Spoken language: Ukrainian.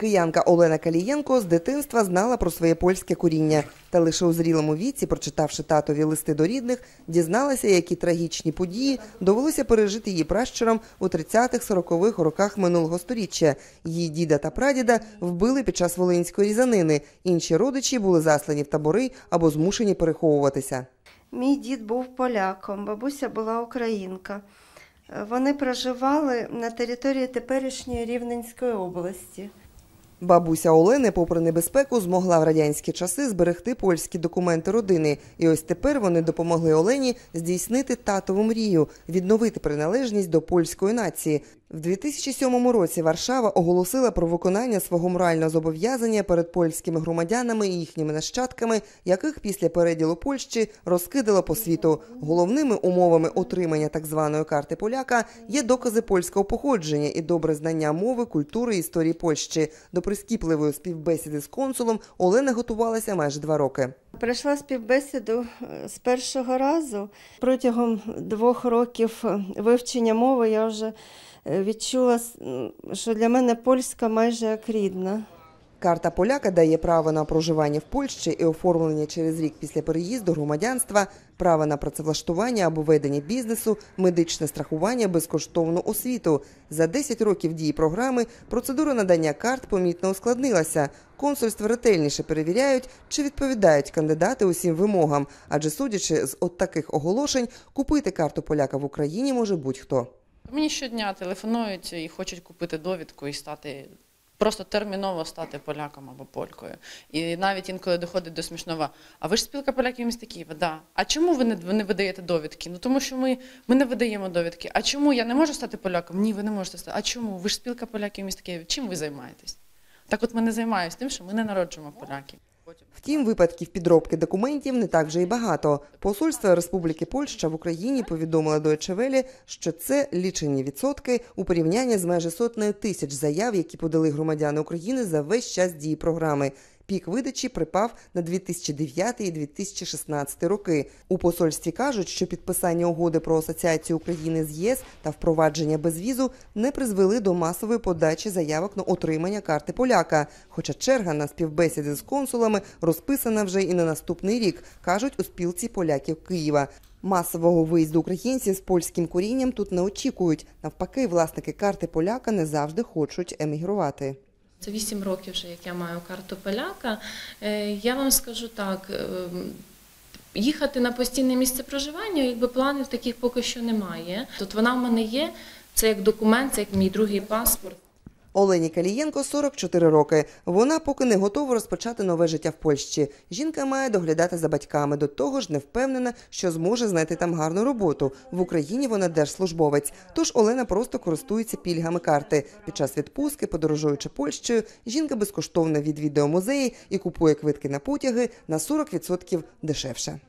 Киянка Олена Калієнко з дитинства знала про своє польське коріння, та лише у зрілому віці, прочитавши татові листи до рідних, дізналася, які трагічні події довелося пережити її пращурам у 30-40-х роках минулого століття. Її діда та прадіда вбили під час волинської різанини. Інші родичі були заслані в табори або змушені переховуватися. Мій дід був поляком, бабуся була українка. Вони проживали на території теперішньої Рівненської області. Бабуся Олени, попри небезпеку, змогла в радянські часи зберегти польські документи родини. І ось тепер вони допомогли Олені здійснити татову мрію відновити приналежність до польської нації. В 2007 році Варшава оголосила про виконання свого морального зобов'язання перед польськими громадянами і їхніми нащадками, яких після переділу Польщі розкидало по світу. Головними умовами отримання так званої карти поляка є докази польського походження і добре знання мови, культури і історії Польщі. До прискіпливої співбесіди з консулом Олена готувалася майже два роки. Пройшла співбесіду е, з першого разу. Протягом двох років е, вивчення мови я вже е, відчула, що для мене польська майже як рідна. Карта поляка дає право на проживання в Польщі і оформлення через рік після переїзду громадянства, право на працевлаштування або ведення бізнесу, медичне страхування, безкоштовну освіту. За 10 років дії програми процедура надання карт помітно ускладнилася. Консульства ретельніше перевіряють, чи відповідають кандидати усім вимогам, адже судячи з от таких оголошень, купити карту поляка в Україні може будь-хто. Мені щодня телефонують і хочуть купити довідку і стати просто терміново стати поляком або полькою. І навіть інколи доходить до смішного. А ви ж спілка поляків міста Києва? Да. А чому ви не, ви не видаєте довідки? Ну тому що ми, ми не видаємо довідки. А чому я не можу стати поляком? Ні, ви не можете стати. А чому? Ви ж спілка поляків міста Києва. Чим ви займаєтесь? Так от ми не займаємося тим, що ми не народжуємо поляків. Втім, випадків підробки документів не так вже й багато. Посольство Республіки Польща в Україні повідомило до Ечевелі, що це лічені відсотки у порівнянні з майже сотнею тисяч заяв, які подали громадяни України за весь час дії програми. Пік видачі припав на 2009 і 2016 роки. У посольстві кажуть, що підписання угоди про асоціацію України з ЄС та впровадження безвізу не призвели до масової подачі заявок на отримання карти поляка. Хоча черга на співбесіди з консулами розписана вже і на наступний рік, кажуть у спілці поляків Києва. Масового виїзду українців з польським корінням тут не очікують. Навпаки, власники карти поляка не завжди хочуть емігрувати. Це 8 років вже, як я маю карту поляка. Е, Я вам скажу так. е, Їхати на постійне місце проживання, якби планів таких поки що немає. Тут вона в мене є, це як документ, це як мій другий паспорт. Олені Калієнко 44 роки. Вона поки не готова розпочати нове життя в Польщі. Жінка має доглядати за батьками. До того ж, не впевнена, що зможе знайти там гарну роботу. В Україні вона держслужбовець. Тож Олена просто користується пільгами карти. Під час відпустки, подорожуючи Польщею, жінка безкоштовно відвідує музеї і купує квитки на потяги на 40% дешевше.